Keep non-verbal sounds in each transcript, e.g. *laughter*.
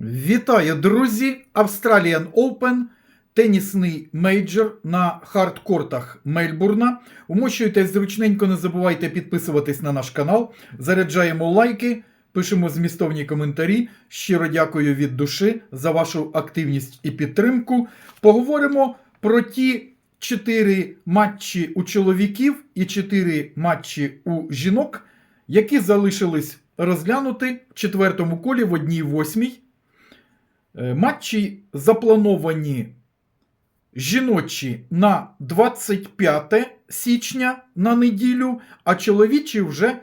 Вітаю, друзі! Australian Open, тенісний мейджор на хардкортах Мельбурна. Умощуйтесь зручненько, не забувайте підписуватись на наш канал. Заряджаємо лайки, пишемо змістовні коментарі. Щиро дякую від душі за вашу активність і підтримку. Поговоримо про ті чотири матчі у чоловіків і чотири матчі у жінок, які залишились розглянути в четвертому колі в одній восьмій. Е, Матчі заплановані жіночі на 25 січня на неділю, а чоловічі вже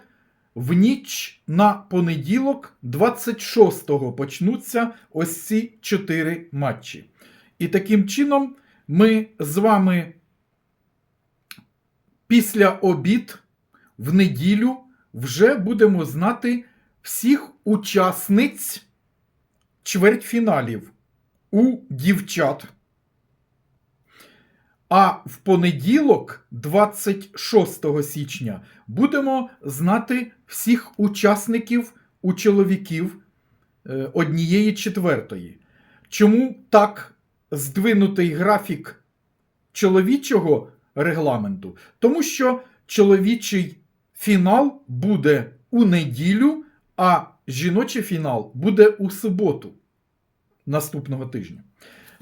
в ніч на понеділок, 26-го почнуться ось ці чотири матчі. І таким чином ми з вами після обід в неділю вже будемо знати всіх учасниць чвертьфіналів у дівчат. А в понеділок, 26 січня, будемо знати всіх учасників у чоловіків е, однієї четвертої. Чому так здвинутий графік чоловічого регламенту? Тому що чоловічий фінал буде у неділю, а жіночий фінал буде у суботу наступного тижня.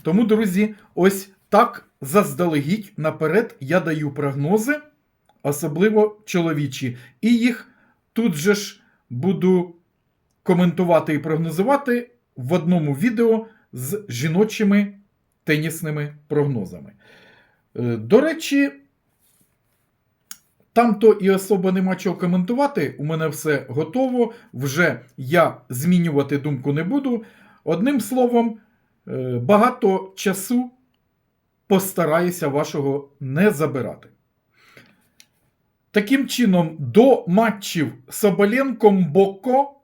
Тому, друзі, ось так заздалегідь наперед я даю прогнози, особливо чоловічі. І їх тут же ж буду коментувати і прогнозувати в одному відео з жіночими тенісними прогнозами. Е, До речі, там то і особо нема чого коментувати. У мене все готово. Вже я змінювати думку не буду. Одним словом, е, багато часу постараюся вашого не забирати. Таким чином, до матчів Соболенко Боко,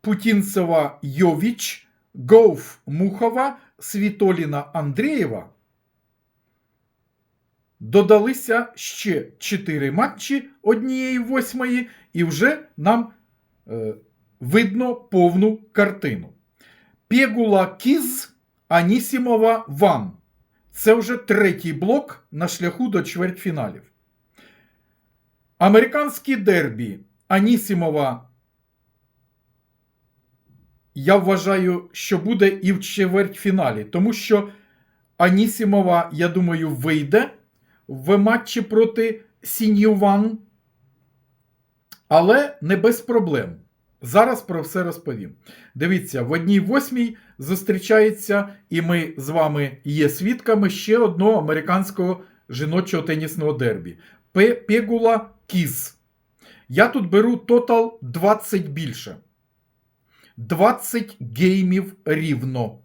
Путінцева Йовіч, Гоуф Мухова, Світоліна Андрієва додалися ще 4 матчі однієї восьмої, і вже нам е, видно повну картину. Пєгула Кіз, Анісімова Ван. Це вже третій блок на шляху до чвертьфіналів. Американські дербі Анісімова. Я вважаю, що буде і в чвертьфіналі, тому що Анісімова, я думаю, вийде в матчі проти Сіньюван, але не без проблем. Зараз про все розповім. Дивіться, в одній восьмій зустрічається, і ми з вами є свідками ще одного американського жіночого тенісного дербі. Пегула Кіз. Я тут беру тотал 20 більше. 20 геймів рівно.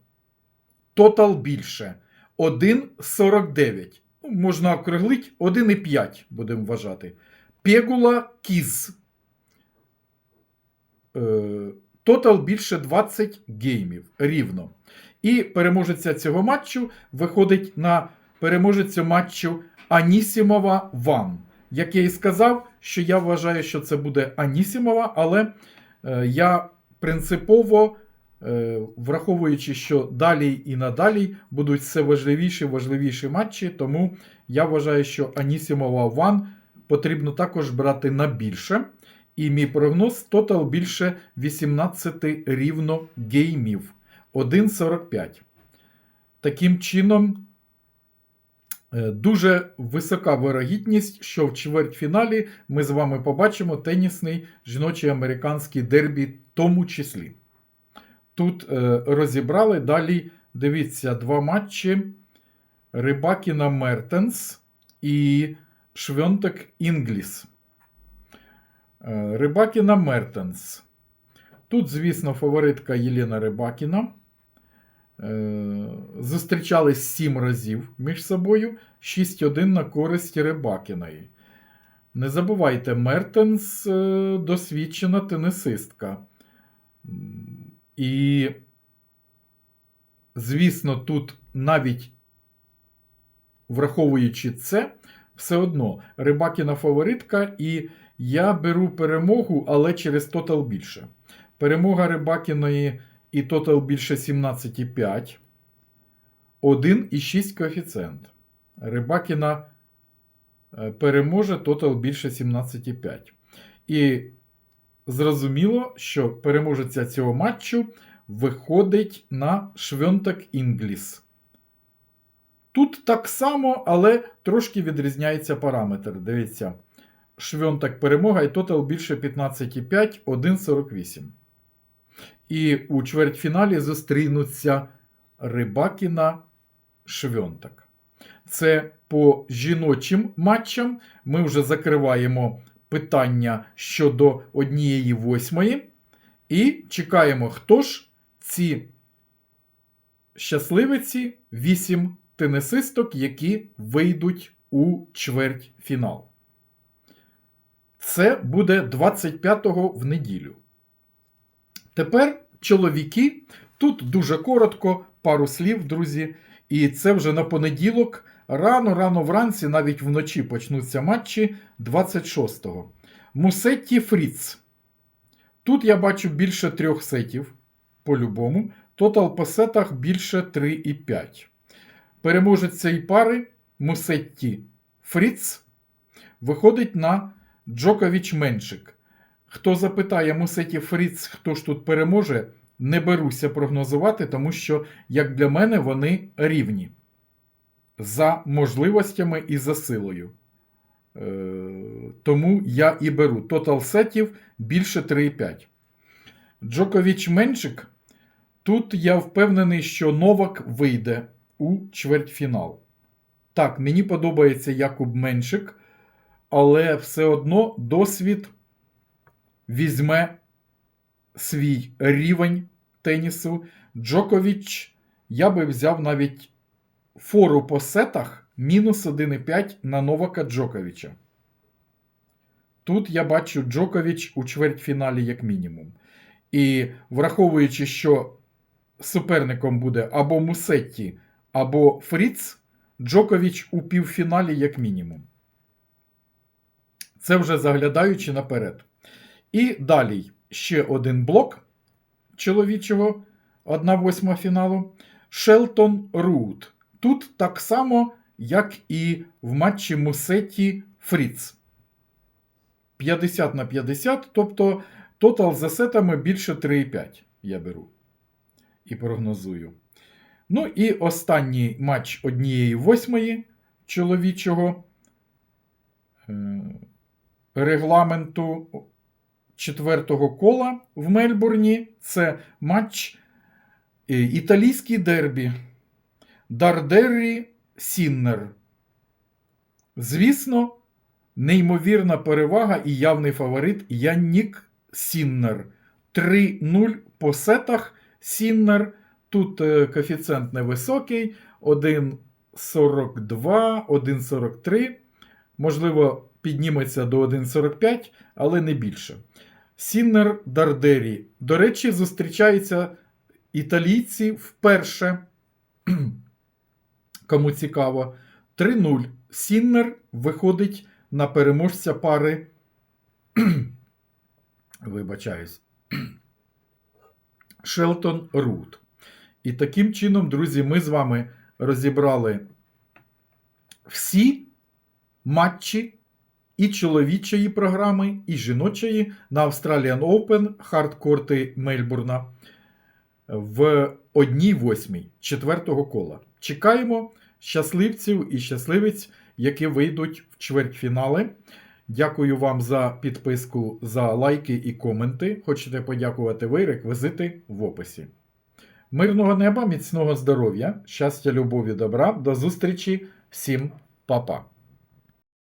Тотал більше. 1,49. Ну, можна округлити 1,5 будемо вважати. Пегула Кіз. Е, Тотал більше 20 геймів рівно. І переможеця цього матчу виходить на переможецю матчу Анісімова Ван. Як я і сказав, що я вважаю, що це буде Анісімова, але е, я принципово, враховуючи, що далі і надалі будуть все важливіші важливіші матчі, тому я вважаю, що Анісімова Ван потрібно також брати на більше. І мій прогноз тотал більше 18 рівно геймів. 1,45. Таким чином, е, дуже висока вирогідність, що в чвертьфіналі ми з вами побачимо тенісний жіночий американський дербі, в тому числі. Тут е, розібрали далі. Дивіться, два матчі Рибакіна Мертенс і Швьонтек Інгліс. Е, Рибакіна Мертенс. Тут, звісно, фаворитка Єлена Рибакіна. Е, Зустрічались 7 разів між собою. 6-1 на користь Рибакіної. Не забувайте, Мертенс досвідчена тенісистка. І, звісно, тут навіть враховуючи це, все одно Рибакіна фаворитка, і я беру перемогу, але через тотал більше. Перемога Рибакіної і тотал більше 17,5. 1,6 коефіцієнт. Рибакіна е, переможе тотал більше 17,5. І зрозуміло, що переможеця цього матчу виходить на Швьонтак Інгліс. Тут так само, але трошки відрізняється параметр. Дивіться. Швьонтак перемога і тотал більше 15,5, 1,48. І у чвертьфіналі зустрінуться Рибакіна Швьонтак. Це по жіночим матчам. Ми вже закриваємо питання щодо однієї восьмої. І чекаємо, хто ж ці щасливиці, вісім тенісисток, які вийдуть у чвертьфінал. Це буде 25-го в неділю. Тепер чоловіки. Тут дуже коротко, пару слів, друзі. І це вже на понеділок. Рано-рано вранці, навіть вночі почнуться матчі 26-го. Мусетті Фріц. Тут я бачу більше трьох сетів. По-любому. Тотал по сетах більше 3,5. Переможець цієї пари Мусетті Фріц виходить на Джокович Меншик. Хто запитає Мусеті Фріц, хто ж тут переможе, не беруся прогнозувати, тому що, як для мене, вони рівні за можливостями і за силою. Е, тому я і беру. Тотал сетів більше 3,5. Джокович Меншик. Тут я впевнений, що Новак вийде у чвертьфінал. Так, мені подобається Якуб Меншик, але все одно досвід візьме свій рівень тенісу. Джокович я би взяв навіть фору по сетах мінус 1,5 на Новака Джоковича. Тут я бачу Джокович у чвертьфіналі як мінімум. І враховуючи, що суперником буде або Мусетті, або Фріц, Джокович у півфіналі як мінімум. Це вже заглядаючи наперед. І далі ще один блок чоловічого 1-8 фіналу. Шелтон Рут. Тут так само, як і в матчі Мусетті Фріц. 50 на 50, тобто тотал за сетами більше 3,5 я беру. І прогнозую. Ну і останній матч однієї восьмої чоловічого е, регламенту четвертого кола в Мельбурні. Це матч е, італійський дербі. Дардеррі Сіннер. Звісно, неймовірна перевага і явний фаворит Яннік Сіннер. 3-0 по сетах Сіннер. Тут е, коефіцієнт невисокий. 1,42, 1,43. Можливо, підніметься до 1,45, але не більше. Сіннер Дардері. До речі, зустрічаються італійці вперше. Кому цікаво, 3-0. Сіннер виходить на переможця пари. *clears throat* Вибачаюсь. *clears throat* Шелтон Рут. І таким чином, друзі, ми з вами розібрали всі матчі і чоловічої програми, і жіночої на Australian Open хардкорти Мельбурна в одній восьмій четвертого кола. Чекаємо щасливців і щасливиць, які вийдуть в чвертьфінали. Дякую вам за підписку, за лайки і коменти. Хочете подякувати ви, реквізити в описі. Мирного неба, міцного здоров'я, щастя, любові, добра. До зустрічі всім, па-па.